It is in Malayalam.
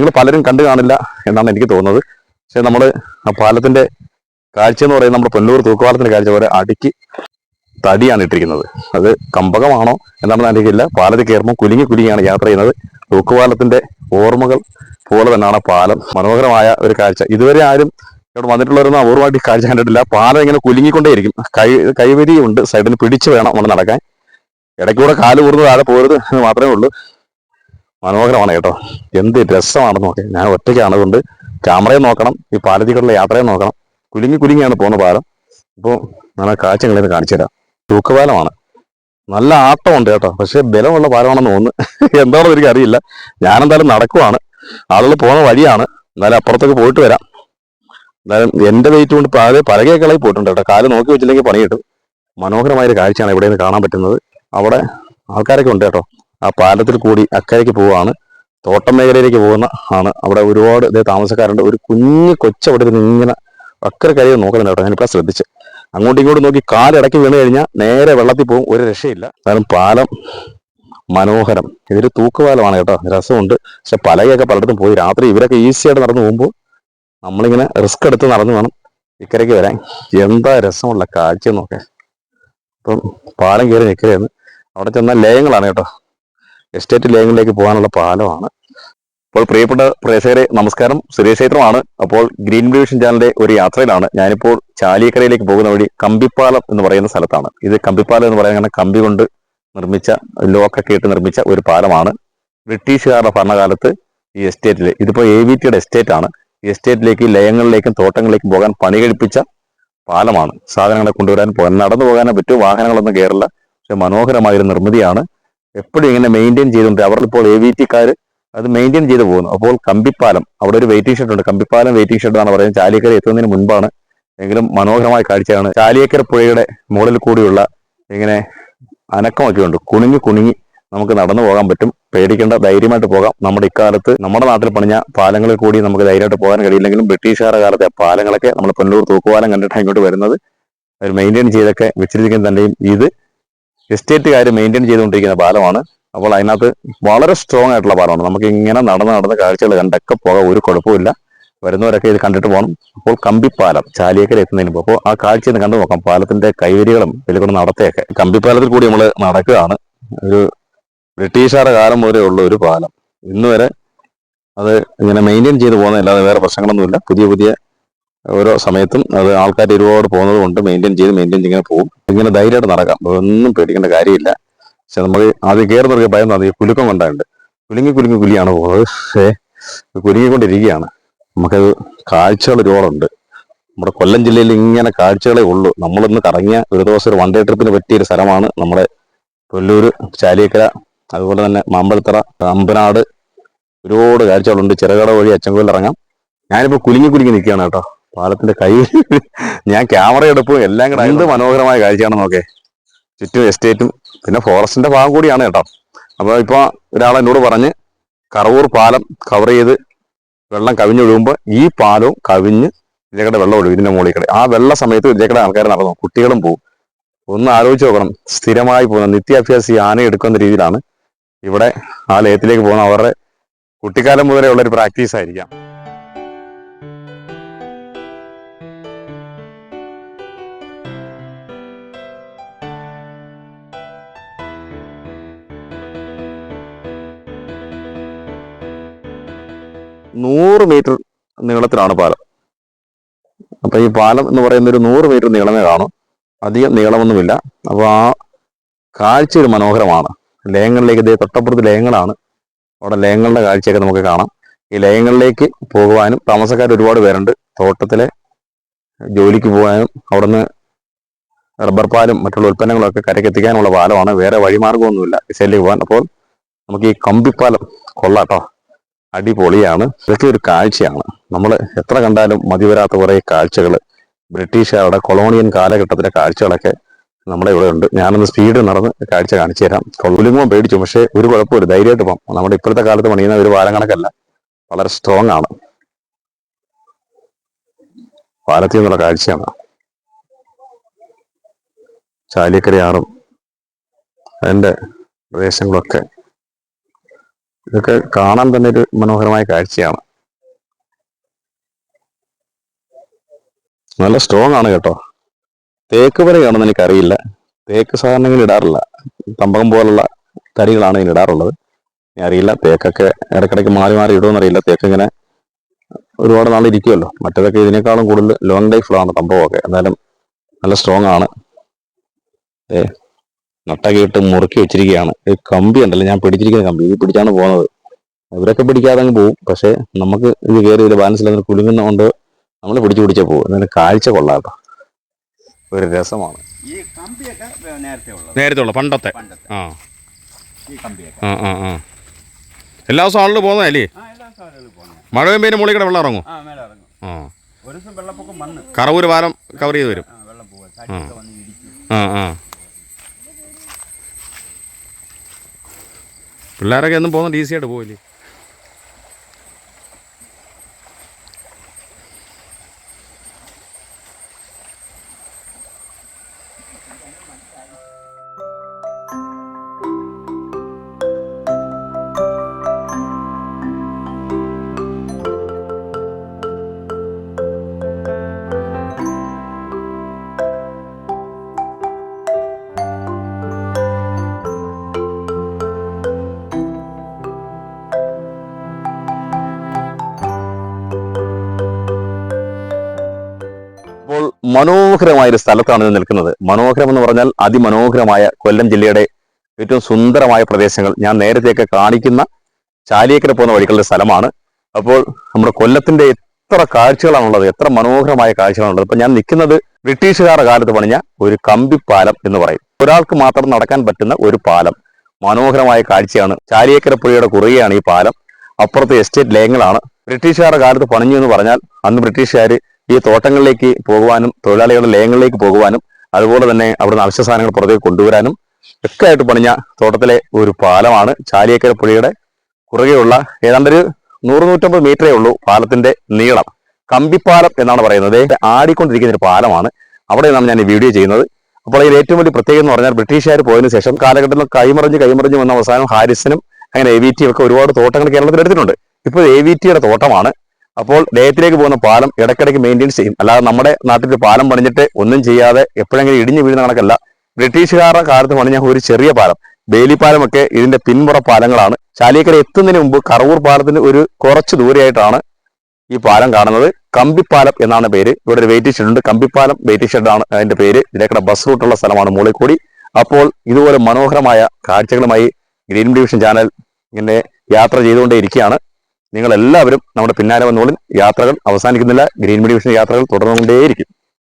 നിങ്ങൾ പലരും കണ്ടു കാണില്ല എന്നാണ് എനിക്ക് തോന്നുന്നത്. പക്ഷെ നമ്മൾ ആ പാലത്തിന്റെ കാഴ്ച എന്ന് പറയുന്നത് നമ്മുടെ പൊന്നൂർ തൂക്കുപാലത്തിന്റെ കാഴ്ച പോലെ അടിക്ക് തടിയാണ് ഇട്ടിരിക്കുന്നത്. അത് കമ്പകമാണോ എന്താണെന്ന് അറിയില്ല. പാലത്തിൽ കയറുമ്പോൾ കുലുങ്ങി കുലുങ്ങിയാണ് യാത്ര ചെയ്യുന്നത്. തൂക്കുപാലത്തിന്റെ ഓർമ്മകൾ പോലെ തന്നെയാണ് പാലം. മനോഹരമായ ഒരു കാഴ്ച. ഇതുവരെ ആരും ഇവിടെ വന്നിട്ടുള്ളവരൊന്നും അപൂർവമായിട്ട് കാഴ്ച കണ്ടിട്ടില്ല. പാലം ഇങ്ങനെ കുലുങ്ങിക്കൊണ്ടേയിരിക്കും. കൈ കൈവരിയുണ്ട്. സൈഡിൽ പിടിച്ച് വേണം നമ്മൾ നടക്കാൻ. ഇടയ്ക്കൂടെ കാൽ കൂർന്ന് താഴെ പോരുത് എന്ന് മാത്രമേ ഉള്ളൂ. മനോഹരമാണ് കേട്ടോ. എന്ത് രസമാണെന്ന് നോക്കി. ഞാൻ ഒറ്റയ്ക്കാണ് അതുകൊണ്ട് ക്യാമറയും നോക്കണം ഈ പാലത്തിക്കുള്ള യാത്രയും നോക്കണം. കുലുങ്ങി കുലുങ്ങിയാണ് പോകുന്ന പാലം. ഇപ്പോൾ നല്ല കാഴ്ച നിങ്ങളിന്ന് കാണിച്ചു തരാം. തൂക്കുപാലമാണ്. നല്ല ആട്ടമുണ്ട് കേട്ടോ. പക്ഷേ ബലമുള്ള പാലമാണെന്ന് തോന്നുന്നു. എന്താണെന്ന് എനിക്ക് അറിയില്ല. ഞാനെന്തായാലും നടക്കുവാണ്. ആളുകൾ പോകുന്ന വഴിയാണ്. എന്നാലും അപ്പുറത്തേക്ക് പോയിട്ട് വരാം. എന്തായാലും എന്റെ വെയിറ്റ് കൊണ്ട് പാൽ പലകയൊക്കെ ഇളകി പോയിട്ടുണ്ട് കേട്ടോ. കാൽ നോക്കി വെച്ചില്ലെങ്കിൽ പണി കിട്ടും. മനോഹരമായ ഒരു കാഴ്ചയാണ് ഇവിടെ നിന്ന് കാണാൻ പറ്റുന്നത്. അവിടെ ആൾക്കാരൊക്കെ ഉണ്ട് കേട്ടോ. ആ പാലത്തിൽ കൂടി അക്കരയ്ക്ക് പോവുകയാണ്. തോട്ടം മേഖലയിലേക്ക് പോകുന്ന ആണ്. അവിടെ ഒരുപാട് ഇതേ താമസക്കാരുണ്ട്. ഒരു കുഞ്ഞു കൊച്ചവിടെ ഇരുന്ന് ഇങ്ങനെ അക്കരെ കഴിയെ നോക്കുന്നുണ്ട് കേട്ടോ. ഞാനിപ്പോൾ ശ്രദ്ധിച്ച്. അങ്ങോട്ടും ഇങ്ങോട്ടും നോക്കി കാലിടയ്ക്ക് വീണ് കഴിഞ്ഞാൽ നേരെ വെള്ളത്തിൽ പോകും. ഒരു രക്ഷയില്ല. കാരണം പാലം മനോഹരം. ഇതൊരു തൂക്കുപാലമാണ് കേട്ടോ. രസമുണ്ട്. പക്ഷെ പലകയൊക്കെ പലയിടത്തും പോയി. രാത്രി ഇവരൊക്കെ ഈസി ആയിട്ട് നടന്നു പോകുമ്പോൾ നമ്മളിങ്ങനെ റിസ്ക് എടുത്ത് നടന്നു വേണം ഇക്കരയ്ക്ക് വരാൻ. എന്താ രസമുള്ള കാഴ്ച നോക്കാൻ ഇപ്പം പാലം കയറി നിൽക്കുകയാണ്. അവിടെ ചെന്നാൽ ലയങ്ങളാണ് കേട്ടോ. എസ്റ്റേറ്റ് ലയങ്ങളിലേക്ക് പോകാനുള്ള പാലമാണ്. അപ്പോൾ പ്രിയപ്പെട്ട പ്രേക്ഷകരെ നമസ്കാരം. സുരേഷ് ക്ഷേത്രമാണ്. അപ്പോൾ ഗ്രീൻ ബ്ലൂഷൻ ചാനലിന്റെ ഒരു യാത്രയിലാണ്. ഞാനിപ്പോൾ ചാലിയക്കരയിലേക്ക് പോകുന്ന വഴി കമ്പിപ്പാലം എന്ന് പറയുന്ന സ്ഥലത്താണ്. ഇത് കമ്പിപ്പാലം എന്ന് പറയുന്നത് കമ്പി കൊണ്ട് നിർമ്മിച്ച ലോക്കൊക്കെ ഇട്ട് നിർമ്മിച്ച ഒരു പാലമാണ്. ബ്രിട്ടീഷുകാരുടെ ഭരണകാലത്ത് ഈ എസ്റ്റേറ്റിൽ ഇതിപ്പോൾ എ വി ടിയുടെ എസ്റ്റേറ്റ് ആണ് ഈ എസ്റ്റേറ്റിലേക്ക് ലയങ്ങളിലേക്കും തോട്ടങ്ങളിലേക്കും പോകാൻ പണി കഴിപ്പിച്ച പാലമാണ്. സാധനങ്ങളെ കൊണ്ടുവരാൻ പോകാൻ നടന്നു പോകാനേ പറ്റൂ. വാഹനങ്ങളൊന്നും കയറില്ല. പക്ഷെ മനോഹരമായൊരു നിർമ്മിതിയാണ്. എപ്പോഴും ഇങ്ങനെ മെയിന്റെയിൻ ചെയ്തുകൊണ്ട് അവർ ഇപ്പോൾ എ വി ടിക്കാർ അത് മെയിന്റെയിൻ ചെയ്ത് പോകുന്നു. അപ്പോൾ കമ്പിപ്പാലം അവിടെ ഒരു വെയിറ്റിംഗ് ഷെഡ് ഉണ്ട്. കമ്പിപ്പാലം വെയിറ്റിംഗ് ഷെഡ് എന്നാണ് പറയുന്നത്. ചാലിയക്കര എത്തുന്നതിന് മുൻപാണ് എങ്കിലും മനോഹരമായ കാഴ്ചയാണ്. ചാലിയക്കര പുഴയുടെ മുകളിൽ കൂടിയുള്ള ഇങ്ങനെ അനക്കമൊക്കെ ഉണ്ട്. കുണുങ്ങി കുണുങ്ങി നമുക്ക് നടന്നു പോകാൻ പറ്റും. പേടിക്കേണ്ട ധൈര്യമായിട്ട് പോകാം. നമ്മുടെ ഇക്കാലത്ത് നമ്മുടെ നാട്ടിൽ പണിഞ്ഞ പാലങ്ങളിൽ കൂടി നമുക്ക് ധൈര്യമായിട്ട് പോകാൻ കഴിയില്ലെങ്കിലും ബ്രിട്ടീഷുകാരുടെ കാലത്തെ പാലങ്ങളൊക്കെ നമ്മൾ പൊന്നൂർ തൂക്കുപാലം കണ്ടിട്ടാണ് ഇങ്ങോട്ട് വരുന്നത്. അവർ മെയിന്റെയിൻ ചെയ്തൊക്കെ വെച്ചിരിക്കുന്ന തന്നെയും ഇത്. എസ്റ്റേറ്റുകാർ മെയിന്റെയിൻ ചെയ്തുകൊണ്ടിരിക്കുന്ന പാലമാണ്. അപ്പോൾ അതിനകത്ത് വളരെ സ്ട്രോങ് ആയിട്ടുള്ള പാലമാണ്. നമുക്ക് ഇങ്ങനെ നടന്ന് നടന്ന് കാഴ്ചകൾ കണ്ടൊക്കെ പോകാൻ ഒരു കുഴപ്പമില്ല വരുന്നവരൊക്കെ ഇത് കണ്ടിട്ട് പോകണം. അപ്പോൾ കമ്പിപ്പാലം ചാലിയേക്കര എത്തുന്നതിന് മുമ്പ്. അപ്പോൾ ആ കാഴ്ച ഒന്ന് കണ്ടു നോക്കാം. പാലത്തിന്റെ കൈവരികളും നടത്തെയൊക്കെ നടത്തയൊക്കെ. കമ്പിപ്പാലത്തിൽ കൂടി നമ്മൾ നടക്കുകയാണ്. ഒരു ബ്രിട്ടീഷുകാരുടെ കാലം മുതലേ ഉള്ള ഒരു പാലം. ഇന്ന് വരെ അത് ഇങ്ങനെ മെയിന്റെയിൻ ചെയ്ത് പോകുന്നതല്ലാതെ വേറെ പ്രശ്നങ്ങളൊന്നുമില്ല. പുതിയ പുതിയ ഓരോ സമയത്തും അത് ആൾക്കാർ ഒരുപാട് പോകുന്നത് കൊണ്ട് മെയിന്റെയിൻ ചെയ്ത് മെയിന്റെയിൻ ഇങ്ങനെ പോകും. ഇങ്ങനെ ധൈര്യമായിട്ട് നടക്കാം. ഒന്നും പേടിക്കേണ്ട കാര്യമില്ല. പക്ഷെ നമ്മൾ ആദ്യം കയറുന്നവർക്ക് ഭയം തന്നെ. കുലുക്കം കൊണ്ടാണ്ട് കുലുങ്ങി കുലുങ്ങി കുലിയാണ് പോകുന്നത്. പക്ഷേ കുലുങ്ങിക്കൊണ്ടിരിക്കുകയാണ്. നമുക്കത് കാഴ്ചകൾ ഒരുപാടുണ്ട്. നമ്മുടെ കൊല്ലം ജില്ലയിൽ ഇങ്ങനെ കാഴ്ചകളേ ഉള്ളൂ. നമ്മളിന്ന് കറങ്ങിയ ഒരു ദിവസം ഒരു വൺ ഡേ ട്രിപ്പിന് പറ്റിയ ഒരു സ്ഥലമാണ് നമ്മുടെ കൊല്ലൂര് ചാലിയക്കര അതുപോലെ തന്നെ മാമ്പഴത്തറ അമ്പനാട്. ഒരുപാട് കാഴ്ചകളുണ്ട്. ചെറുകട വഴി അച്ചൻകോയിൽ ഇറങ്ങാം ഞാനിപ്പോൾ കുലുങ്ങി കുലുങ്ങി നിൽക്കുകയാണ് കേട്ടോ. പാലത്തിന്റെ കൈ ഞാൻ ക്യാമറ എടുപ്പും എല്ലാം കൂടെ എന്ത് മനോഹരമായ കാഴ്ചയാണ് നോക്കേ. ചുറ്റും എസ്റ്റേറ്റും പിന്നെ ഫോറസ്റ്റിന്റെ ഭാഗം കൂടിയാണ് കേട്ടോ. അപ്പോൾ ഇപ്പൊ ഒരാൾ എന്നോട് പറഞ്ഞ് കറവൂർ പാലം കവർ ചെയ്ത് വെള്ളം കവിഞ്ഞൊഴുകുമ്പോൾ ഈ പാലവും കവിഞ്ഞ് ഇതേക്കടെ വെള്ളം ഒഴുകും ഇതിന്റെ മുകളിൽ കൂടെ. ആ വെള്ള സമയത്ത് ഇതേക്കടെ ആൾക്കാർ നടന്നു കുട്ടികളും പോകും ഒന്ന് ആലോചിച്ച് നോക്കണം സ്ഥിരമായി പോകുന്ന നിത്യാഭ്യാസി ആന എടുക്കുന്ന രീതിയിലാണ് ഇവിടെ ആ ലയത്തിലേക്ക് പോകുന്ന അവരുടെ കുട്ടിക്കാലം മുതലേ ഉള്ള ഒരു പ്രാക്ടീസ് ആയിരിക്കാം. നൂറ് മീറ്റർ നീളത്തിലാണ് പാലം. അപ്പൊ ഈ പാലം എന്ന് പറയുന്ന ഒരു നൂറ് മീറ്റർ നീളമേ കാണും. അധികം നീളമൊന്നുമില്ല. അപ്പോൾ ആ കാഴ്ച ഒരു മനോഹരമാണ്. ലയങ്ങളിലേക്ക് ഇതേ തൊട്ടപ്പുറത്ത് ലയങ്ങളാണ്. അവിടെ ലയങ്ങളുടെ കാഴ്ചയൊക്കെ നമുക്ക് കാണാം. ഈ ലയങ്ങളിലേക്ക് പോകുവാനും താമസക്കാർ ഒരുപാട് പേരുണ്ട്. തോട്ടത്തിലെ ജോലിക്ക് പോകാനും അവിടുന്ന് റബ്ബർ പാലും മറ്റുള്ള ഉൽപ്പന്നങ്ങളൊക്കെ കരക്കെത്തിക്കാനുള്ള പാലമാണ്. വേറെ വഴിമാർഗമൊന്നുമില്ല. ഇസയിലേക്ക് പോകാൻ. അപ്പോൾ നമുക്ക് ഈ കമ്പിപ്പാലം കൊള്ളാട്ടോ അടിപൊളിയാണ്. ഇതൊക്കെ ഒരു കാഴ്ചയാണ്. നമ്മൾ എത്ര കണ്ടാലും മതിവരാത്ത കുറേ കാഴ്ചകൾ ബ്രിട്ടീഷുകാരുടെ കൊളോണിയൻ കാലഘട്ടത്തിലെ കാഴ്ചകളൊക്കെ നമ്മുടെ ഇവിടെ ഉണ്ട്. ഞാനൊന്ന് സ്പീഡ് നടന്ന് കാഴ്ച കാണിച്ചു തരാം. കൊള്ളുമ്പോൾ പേടിച്ചു. പക്ഷേ ഒരു കുഴപ്പമില്ല ധൈര്യമായിട്ട് പോകാം നമ്മുടെ ഇപ്പോഴത്തെ കാലത്ത് പണിയുന്ന ഒരു പാലം കണക്കല്ല വളരെ സ്ട്രോങ് ആണ്. പാലത്തിൽ നിന്നുള്ള കാഴ്ചയാണ്. ചാലിക്കരയാറും അതിന്റെ പ്രദേശങ്ങളൊക്കെ ഇതൊക്കെ കാണാൻ തന്നെ ഒരു മനോഹരമായ കാഴ്ചയാണ്. നല്ല സ്ട്രോങ് ആണ് കേട്ടോ. തേക്ക് വരെയാണെന്ന് എനിക്കറിയില്ല. തേക്ക് സാധാരണ ഇങ്ങനെ ഇടാറില്ല. തമ്പകം പോലുള്ള തരികളാണ് ഇതിന് ഇടാറുള്ളത്. അറിയില്ല. തേക്കൊക്കെ ഇടയ്ക്കിടയ്ക്ക് മാറി മാറി ഇടുമെന്ന് അറിയില്ല തേക്ക് ഇങ്ങനെ ഒരുപാട് നാൾ ഇരിക്കുമല്ലോ മറ്റേതൊക്കെ ഇതിനേക്കാളും കൂടുതൽ ലോങ് ലൈഫിലാണ് തമ്പകമൊക്കെ. എന്തായാലും നല്ല സ്ട്രോങ് ആണ്. ഏ നട്ടൊക്കെ ഇട്ട് മുറുക്കി വെച്ചിരിക്കുകയാണ്. ഈ കമ്പി ഉണ്ടല്ലോ ഞാൻ പിടിച്ചിരിക്കുന്ന കമ്പി. ഇത് പിടിച്ചാണ് പോകുന്നത് ഇവരൊക്കെ പിടിക്കാതെ അങ്ങ് പോകും പക്ഷെ നമുക്ക് ഇത് കയറി ഇത് ബാലൻസ് ഇല്ലാതെ കുലുങ്ങുന്നതുകൊണ്ട് നമ്മൾ പിടിച്ചു പിടിച്ചാൽ പോകും എന്നാലും കാഴ്ച കൊള്ളാട്ടോ. ഒരു രസമാണ്. ഈ കമ്പിയൊക്കെ നേരത്തെ ഉള്ളത്. നേരത്തെ ഉള്ള പണ്ടത്തെ. പണ്ടത്തെ. ആ. ഈ കമ്പിയൊക്കെ. ആ ആ ആ. എല്ലാ ദിവസവും ആളുകൾ പോകുന്നതല്ലേ മഴ പെയ്യുമ്പോൾ മുകളിൽ കൂടെ വെള്ളം ഇറങ്ങും. ആ മേലെ ഇറങ്ങും. ആ. ഒരു ദിവസം വെള്ളപ്പൊക്കം പാലം കവർ ചെയ്ത് വരും. ആ വെള്ളം ആ ആ. പിള്ളേരൊക്കെ എന്നും പോകുന്നുണ്ട് ഈസി ആയിട്ട് മനോഹരമായ ഒരു സ്ഥലത്താണ് ഇത് നിൽക്കുന്നത്. മനോഹരം എന്ന് പറഞ്ഞാൽ അതിമനോഹരമായ കൊല്ലം ജില്ലയുടെ ഏറ്റവും സുന്ദരമായ പ്രദേശങ്ങൾ. ഞാൻ നേരത്തെയൊക്കെ കാണിക്കുന്ന ചാലിയേക്കര പോകുന്ന വഴികളുടെ സ്ഥലമാണ്. അപ്പോൾ നമ്മുടെ കൊല്ലത്തിന്റെ എത്ര കാഴ്ചകളാണുള്ളത് എത്ര മനോഹരമായ കാഴ്ചകളാണുള്ളത്. ഇപ്പൊ ഞാൻ നിൽക്കുന്നത് ബ്രിട്ടീഷുകാരുടെ കാലത്ത് പണിഞ്ഞ ഒരു കമ്പിപ്പാലം എന്ന് പറയും. ഒരാൾക്ക് മാത്രം നടക്കാൻ പറ്റുന്ന ഒരു പാലം. മനോഹരമായ കാഴ്ചയാണ്. ചാലിയേക്കര പുഴയുടെ കുറുകയാണ് ഈ പാലം. അപ്പുറത്ത് എസ്റ്റേറ്റ് ലയങ്ങളാണ് ബ്രിട്ടീഷുകാരുടെ കാലത്ത് പണിഞ്ഞു എന്ന് പറഞ്ഞാൽ അന്ന് ബ്രിട്ടീഷുകാർ ഈ തോട്ടങ്ങളിലേക്ക് പോകുവാനും തൊഴിലാളികളുടെ ലയങ്ങളിലേക്ക് പോകുവാനും അതുപോലെ തന്നെ അവിടുന്ന് അവശ്യ സാധനങ്ങൾ പുറത്തേക്ക് കൊണ്ടുവരാനും ഒക്കെ ആയിട്ട് പണിഞ്ഞ തോട്ടത്തിലെ ഒരു പാലമാണ് ചാലിയേക്കര പുഴയുടെ കുറുകെയുള്ള ഏതാണ്ട് ഒരു നൂറ് നൂറ്റമ്പത് മീറ്ററേ ഉള്ളൂ പാലത്തിന്റെ നീളം. കമ്പിപ്പാലം എന്നാണ് പറയുന്നത്. ആടിക്കൊണ്ടിരിക്കുന്ന ഒരു പാലമാണ്. അവിടെ നിന്നാണ് ഞാൻ ഈ വീഡിയോ ചെയ്യുന്നത്. അപ്പോൾ ഇതിൽ ഏറ്റവും വലിയ പ്രത്യേകത എന്ന് പറഞ്ഞാൽ ബ്രിട്ടീഷുകാർ പോയതിനു ശേഷം കാലഘട്ടത്തിൽ കൈമറിഞ്ഞ് കൈമറിഞ്ഞ് വന്ന അവസാനം ഹാരിസനും അങ്ങനെ എ വി ടി ഒക്കെ ഒരുപാട് തോട്ടങ്ങൾ കേരളത്തിൽ എടുത്തിട്ടുണ്ട്. ഇപ്പോൾ എ വി ടിയുടെ തോട്ടമാണ്. അപ്പോൾ ലയത്തിലേക്ക് പോകുന്ന പാലം ഇടയ്ക്കിടയ്ക്ക് മെയിന്റെയിൻസ് ചെയ്യും. അല്ലാതെ നമ്മുടെ നാട്ടിൽ പാലം പണിഞ്ഞിട്ട് ഒന്നും ചെയ്യാതെ എപ്പോഴെങ്കിലും ഇടിഞ്ഞു വീഴുന്ന കണക്കല്ല. ബ്രിട്ടീഷുകാരുടെ കാലത്ത് പണിഞ്ഞ ഒരു ചെറിയ പാലം. ബേലിപ്പാലമൊക്കെ ഇതിന്റെ പിൻപുറ പാലങ്ങളാണ്. ചാലിയക്കര എത്തുന്നതിന് മുമ്പ് കറവൂർ പാലത്തിന് ഒരു കുറച്ച് ദൂരെയായിട്ടാണ് ഈ പാലം കാണുന്നത്. കമ്പിപ്പാലം എന്നാണ് പേര്. ഇവിടെ ഒരു വെയിറ്റിംഗ് ഷെഡ് ഉണ്ട്. കമ്പിപ്പാലം വെയിറ്റിംഗ് ഷെഡ് ആണ് അതിന്റെ പേര്. ഇതിലേക്കൂടെ ബസ് റൂട്ടുള്ള സ്ഥലമാണ് മൂളിക്കൂടി അപ്പോൾ ഇതുപോലെ മനോഹരമായ കാഴ്ചകളുമായി ഗ്രീൻ ഡിവിഷൻ ചാനൽ ഇങ്ങനെ യാത്ര ചെയ്തുകൊണ്ടേ ഇരിക്കുകയാണ്. നിങ്ങൾ എല്ലാവരും നമ്മുടെ പിന്നാലെ വന്നോളും. യാത്രകൾ അവസാനിക്കുന്നില്ല. ഗ്രീൻ മെഡിവിഷൻ യാത്രകൾ തുടർന്നുകൊണ്ടേയിരിക്കും.